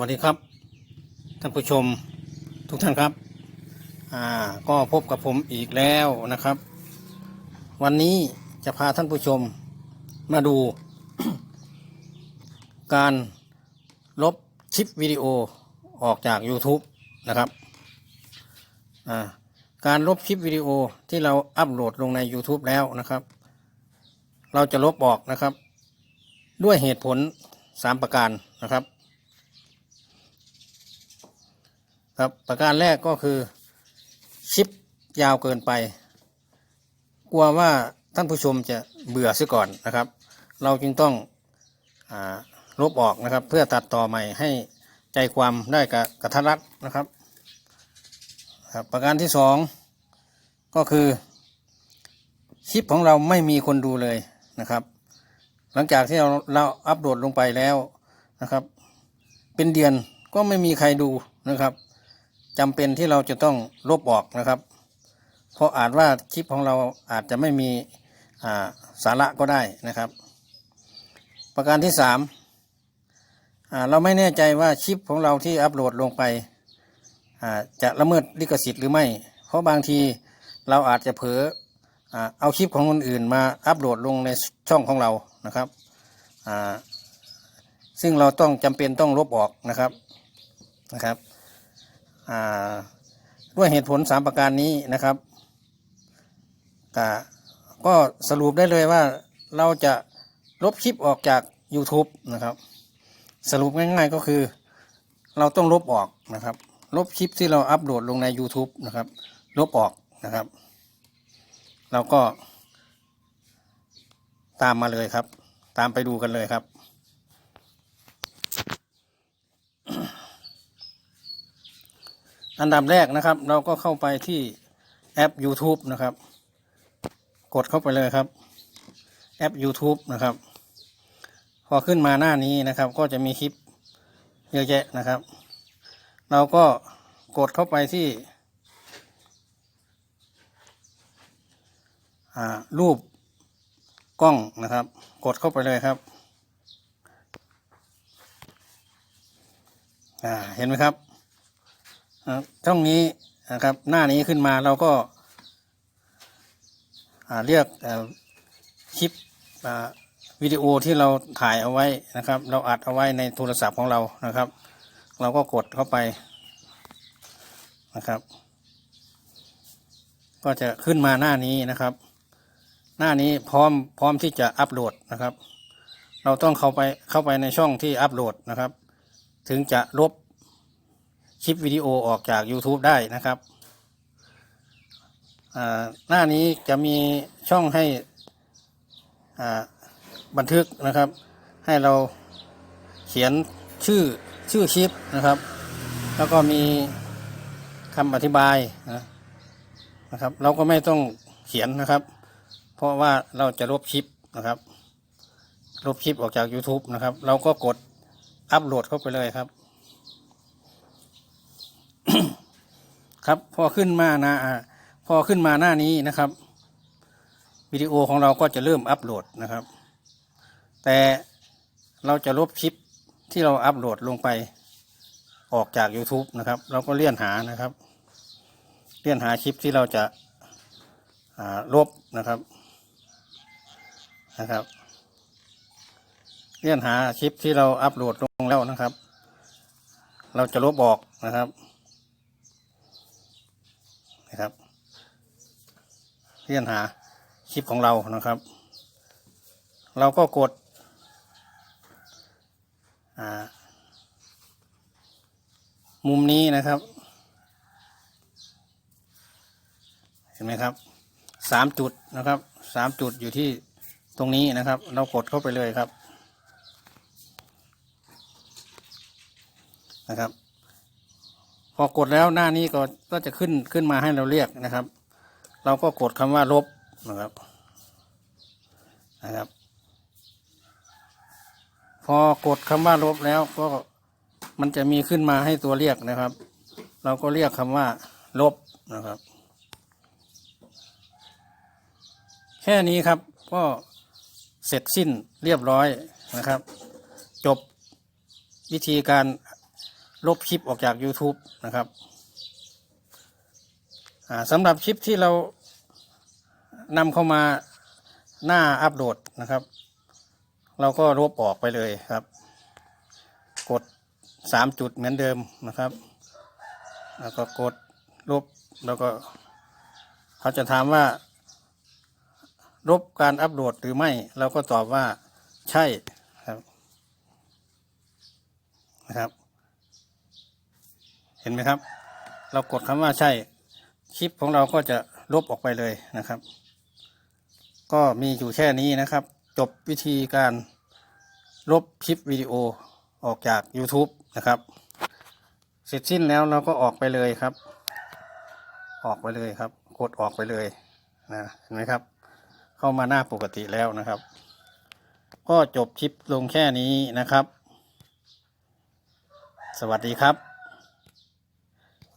วัสดีครับ ท่านผู้ชมทุกท่านครับ อ่าก็พบกับผมอีกแล้วนะครับ วันนี้จะพาท่านผู้ชมมาดู การลบคลิปวิดีโอออกจาก YouTube นะครับอ่าการลบคลิปวิดีโอที่เราอัปโหลดลงใน YouTube แล้วนะครับ เราจะลบออกนะครับ ด้วยเหตุผล 3 ประการนะครับ ครับประการแรกก็คือคลิปยาวเกินไป กลัวว่าท่านผู้ชมจะเบื่อซะก่อนนะครับ เราจึงต้องอลบออกนะครับ เพื่อตัดต่อใหม่ให้ใจความได้กระกระทัดรัดนะครับครับประการที่สองก็คือคลิปของเราไม่มีคนดูเลยนะครับ หลังจากที่เราเราอัปโหลดลงไปแล้วนะครับ เป็นเดือนก็ไม่มีใครดูนะครับ จำเป็นที่เราจะต้องลบออกนะครับ เพราะอาจว่าคลิปของเราอาจจะไม่มีาสาระก็ได้นะครับ ประการที่สามเราไม่แน่ใจว่าคลิปของเราที่อัปโหลดลงไปจะละเมิดลิขสิทธิ์หรือไม่ เพราะบางทีเราอาจจะเผลออเอาคลิปของคนอื่นมาอัปโหลดลงในช่องของเรานะครับ ซึ่งเราต้องจำเป็นต้องลบออกนะครับนะครับ ด้วยเหตุผลสามประการนี้นะครับก็ก็สรุปได้เลยว่าเราจะลบคลิปออกจาก YouTube นะครับ สรุปง่ายๆก็คือ เราต้องลบออกนะครับ ลบคลิปที่เราอัปโหลดลงใน YouTube นะครับ ลบออกนะครับ เราก็ตามมาเลยครับ ตามไปดูกันเลยครับ อันดับแรกนะครับ เราก็เข้าไปที่แอป YouTube นะครับ กดเข้าไปเลยครับ แอป YouTube นะครับ พอขึ้นมาหน้านี้นะครับ ก็จะมีคลิปเยอะแยะนะครับ เราก็กดเข้าไปที่รูปกล้องนะครับ กดเข้าไปเลยครับเห็นไหมครับ ช่องนี้นะครับหน้านี้ขึ้นมาเราก็เรียกคลิปวิดีโอที่เราถ่ายเอาไว้นะครับ เราอัดเอาไว้ในโทรศัพท์ของเรานะครับ เราก็กดเข้าไปนะครับ ก็จะขึ้นมาหน้านี้นะครับ หน้านี้พร้อมพร้อมที่จะอัปโหลดนะครับ เราต้องเข้าไปเข้าไปในช่องที่อัปโหลดนะครับ ถึงจะลบ คลิปวิดีโอออกจาก YouTube ได้นะครับหน้านี้จะมีช่องให้บันทึกนะครับ ให้เราเขียนชื่อชื่อคลิปนะครับ แล้วก็มีคำอธิบายนะนะครับ เราก็ไม่ต้องเขียนนะครับ เพราะว่าเราจะลบคลิปนะครับ ลบคลิปออกจาก YouTube นะครับ เราก็กดอัปโหลดเข้าไปเลยครับ ครับ พอขึ้นมานะอ่าพอขึ้นมาหน้านี้นะครับวิดีโอของเราก็จะเริ่มอัปโหลดนะครับ แต่เราจะลบคลิปที่เราอัปโหลดลงไปออกจาก YouTube นะครับ เราก็เลื่อนหานะครับ เลื่อนหาคลิปที่เราจะาลบนะครับนะครับ เลื่อนหาคลิปที่เราอัปโหลดลงแล้วนะครับ เราจะลบออกนะครับ เลื่อนหาคลิปของเรานะครับ เราก็กดมุมนี้นะครับ เห็นไหมครับสามจุดนะครับสามจุดอยู่ที่ตรงนี้นะครับ เรากดเข้าไปเลยครับนะครับ พอกดแล้วหน้านี้ก็ก็จะขึ้นขึ้นมาให้เราเรียกนะครับ เราก็กดคำว่าลบนะครับนะครับ พอกดคำว่าลบแล้วก็มันจะมีขึ้นมาให้ตัวเรียกนะครับ เราก็เรียกคำว่า ลบนะครับ แค่นี้ครับก็เสร็จสิ้นเรียบร้อยนะครับ จบวิธีการลบคลิปออกจาก YouTube นะครับ สำหรับคลิปที่เรานำเข้ามาหน้าอัปโหลดนะครับ เราก็ลบออกไปเลยครับ กดสามจุดเหมือนเดิมนะครับ แล้วก็กดลบแล้วก็เขาจะถามว่าลบการอัปโหลดหรือไม่ เราก็ตอบว่าใช่ครับนะครับ เห็นไหมครับ เรากดคำว่าใช่ คลิปของเราก็จะลบออกไปเลยนะครับ ก็มีอยู่แค่นี้นะครับ จบวิธีการลบคลิปวิดีโอออกจาก YouTube นะครับ เสร็จสิ้นแล้วเราก็ออกไปเลยครับ ออกไปเลยครับ กดออกไปเลยนะเห็นไหมครับ เข้ามาหน้าปกติแล้วนะครับ ก็จบคลิปลงแค่นี้นะครับ สวัสดีครับ